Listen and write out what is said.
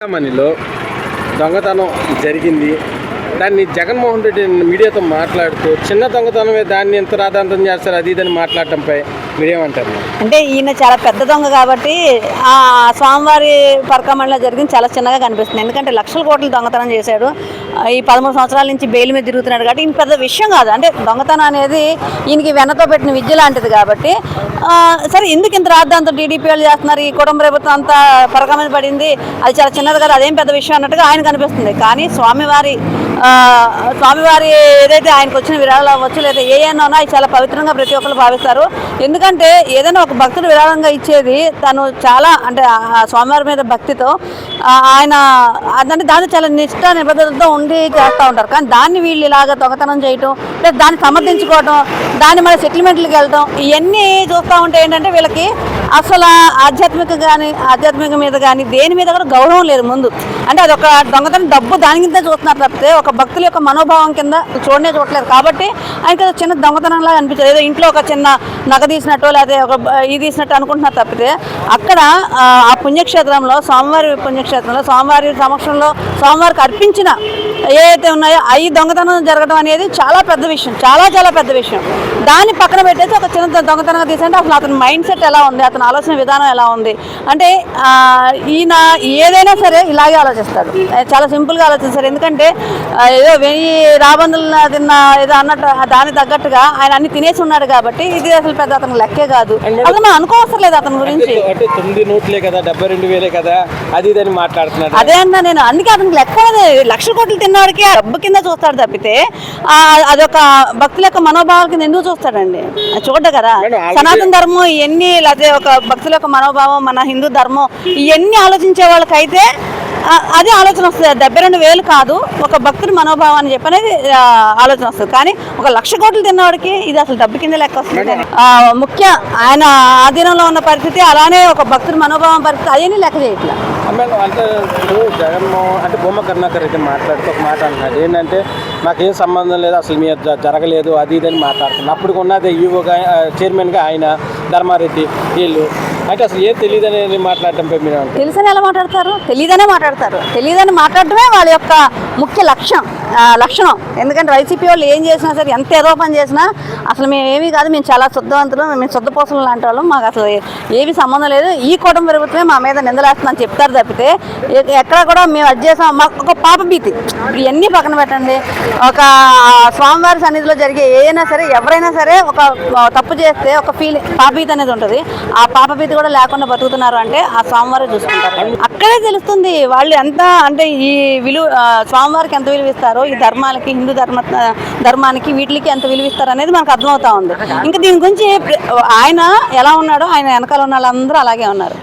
మనీలో దొంగతనం జరిగింది. దాన్ని జగన్మోహన్ రెడ్డి మీడియాతో మాట్లాడుతూ చిన్న దొంగతనమే దాన్ని ఎంత రాధాంతం చేస్తారు అది ఇదని మాట్లాడటంపై మీరేమంటారు? అంటే ఈయన చాలా పెద్ద దొంగ కాబట్టి ఆ స్వామివారి పరకమండలో జరిగింది చాలా చిన్నగా కనిపిస్తుంది. ఎందుకంటే లక్షల కోట్లు దొంగతనం చేశాడు. ఈ పదమూడు సంవత్సరాల నుంచి బెయిల్ మీద తిరుగుతున్నాడు కాబట్టి ఈయన పెద్ద విషయం కాదు. అంటే దొంగతనం అనేది ఈయనకి వెనతో పెట్టిన విద్య లాంటిది కాబట్టి సరే ఎందుకు ఇంత రాద్దాంతో టీడీపీ వాళ్ళు చేస్తున్నారు? ఈ కుటుంబ ప్రభుత్వం అంతా పరక పడింది. అది చాలా చిన్నది కదా అదేం పెద్ద విషయం అన్నట్టుగా ఆయన కనిపిస్తుంది. కానీ స్వామివారి స్వామివారి ఏదైతే ఆయనకు వచ్చిన విరాళాలు అవ్వచ్చు లేదా ఏ అన్నా చాలా పవిత్రంగా ప్రతి ఒక్కరు భావిస్తారు. ఎందుకంటే ఏదైనా ఒక భక్తుడు విరాళంగా ఇచ్చేది తను చాలా అంటే ఆ స్వామివారి మీద భక్తితో ఆయన అదంటే దాన్ని చాలా నిష్ట నిబద్ధతతో ఉండి చేస్తూ ఉంటారు. కానీ దాన్ని వీళ్ళు ఇలాగ దొంగతనం చేయటం లేదా దాన్ని సమర్థించుకోవటం దాన్ని మన సెటిల్మెంట్లకు వెళ్ళటం ఇవన్నీ చూస్తూ ఉంటే ఏంటంటే వీళ్ళకి అసలు ఆధ్యాత్మిక కానీ ఆధ్యాత్మిక మీద కానీ దేని మీద కూడా గౌరవం లేదు ముందు. అంటే అదొక దొంగతనం డబ్బు దాని కింద చూస్తున్నారు తప్పితే ఒక భక్తుల యొక్క మనోభావం కింద చూడనే చూడలేదు కాబట్టి ఆయనకి అది చిన్న దొంగతనంలా అనిపించదు. ఏదో ఇంట్లో ఒక చిన్న నగ తీసినట్టు లేదా ఒక ఇది తీసినట్టు అనుకుంటున్నారు తప్పితే అక్కడ ఆ, పుణ్యక్షేత్రంలో స్వామివారి పుణ్యక్షేత్రంలో స్వామివారి సమక్షంలో స్వామివారికి అర్పించిన ఏవైతే ఉన్నాయో అవి దొంగతనం జరగడం అనేది చాలా పెద్ద విషయం చాలా చాలా పెద్ద విషయం. దాన్ని పక్కన పెట్టేసి ఒక చిన్న దొంగతనంగా తీసంటే అసలు అతని మైండ్ సెట్ ఎలా ఉంది అతని ఆలోచన విధానం ఎలా ఉంది? అంటే ఈయన ఏదైనా సరే ఇలాగే ఆలోచిస్తాడు. చాలా సింపుల్గా ఆలోచిస్తారు ఎందుకంటే ఏదో వెయ్యి రాబందులు తిన్న ఏదో అన్నట్టు దానికి తగ్గట్టుగా ఆయన అన్ని తినేసి ఉన్నాడు కాబట్టి ఇది అసలు పెద్ద అతనికి లెక్కే కాదు. అసలు మనం అనుకోవసరం లేదు అతని గురించి. అంటే తొమ్మిది నోట్లే కదా డెబ్బై రెండు వేలే కదా అది ఇదని మాట్లాడుతున్నారు. అదే అన్నా నేను అందుకే అతనికి లెక్క లక్ష కోట్లు తిన్నవాడికి డబ్బు కింద చూస్తాడు తప్పితే అదొక భక్తుల యొక్క మనోభావాల కింద ఎందుకు చూస్తాడండి? చూడ్డ కదా. సనాతన ధర్మం ఇవన్నీ లేకపోతే ఒక భక్తుల యొక్క మనోభావం మన హిందూ ధర్మం ఇవన్నీ ఆలోచించే వాళ్ళకైతే అదే ఆలోచన వస్తుంది. డెబ్బై రెండు వేలు కాదు. ఒక భక్తుడి మనోభావం అని చెప్పి అనేది ఆలోచన వస్తుంది. కానీ ఒక లక్ష కోట్లు తిన్నవాడికి ఇది అసలు డబ్బు కింద లెక్క వస్తుంది. ముఖ్య ఆయన ఆధీనంలో ఉన్న పరిస్థితి అలానే ఒక భక్తుడి మనోభావం పరిస్థితి అవన్నీ లెక్క చేయట్లా. అమ్మాయి అంటే ఇప్పుడు జగన్మోహన్ అంటే బొమ్మ కరుణాకర్ మాట్లాడుతూ ఒక మాట అంటున్నాడు. ఏంటంటే నాకేం సంబంధం లేదు అసలు మీ జరగలేదు అది ఇది అని మాట్లాడుతున్నారు అప్పుడు ఉన్నది ఈవోగా చైర్మన్గా ఆయన ధర్మారెడ్డి వీళ్ళు. అంటే అసలు ఏం తెలియదని మాట్లాడటం మీరు తెలుసని ఎలా మాట్లాడతారు? తెలియదనే మాట్లాడతారు. తెలియదని మాట్లాడటమే వాళ్ళ యొక్క ముఖ్య లక్ష్యం లక్షణం. ఎందుకంటే వైసీపీ వాళ్ళు ఏం చేసినా సరే ఎంత ఏదో పని చేసినా అసలు మేము ఏమీ కాదు మేము చాలా శుద్ధవంతులు మేము శుద్ధపోసలు లాంటి వాళ్ళం. మాకు అసలు ఏమీ సంబంధం లేదు. ఈ కూటమి ప్రభుత్వమే మా మీద నిందలేస్తుందని చెప్తారు తప్పితే ఎక్కడ కూడా మేము అది చేసాం. మాకు ఒక పాప భీతి. ఇప్పుడు ఇవన్నీ పక్కన పెట్టండి. ఒక స్వామివారి సన్నిధిలో జరిగే ఏదైనా సరే ఎవరైనా సరే ఒక తప్పు చేస్తే ఒక ఫీలింగ్ పాపభీతి అనేది ఉంటుంది. ఆ పాపభీతి కూడా లేకుండా బతుకుతున్నారు అంటే ఆ స్వామివారే చూసుకుంటారు. అక్కడే తెలుస్తుంది వాళ్ళు ఎంత అంటే ఈ విలువ ఆ, స్వామివారికి ఎంత విలువ ఇస్తారో ఈ ధర్మాలకి హిందూ ధర్మ ధర్మానికి వీటికి ఎంత విలువ ఇస్తారు అనేది మనకు అర్థమవుతా ఉంది. ఇంకా దీని గురించి ఆయన ఎలా ఉన్నాడో ఆయన వెనకాల ఉన్న వాళ్ళందరూ అలాగే ఉన్నారు.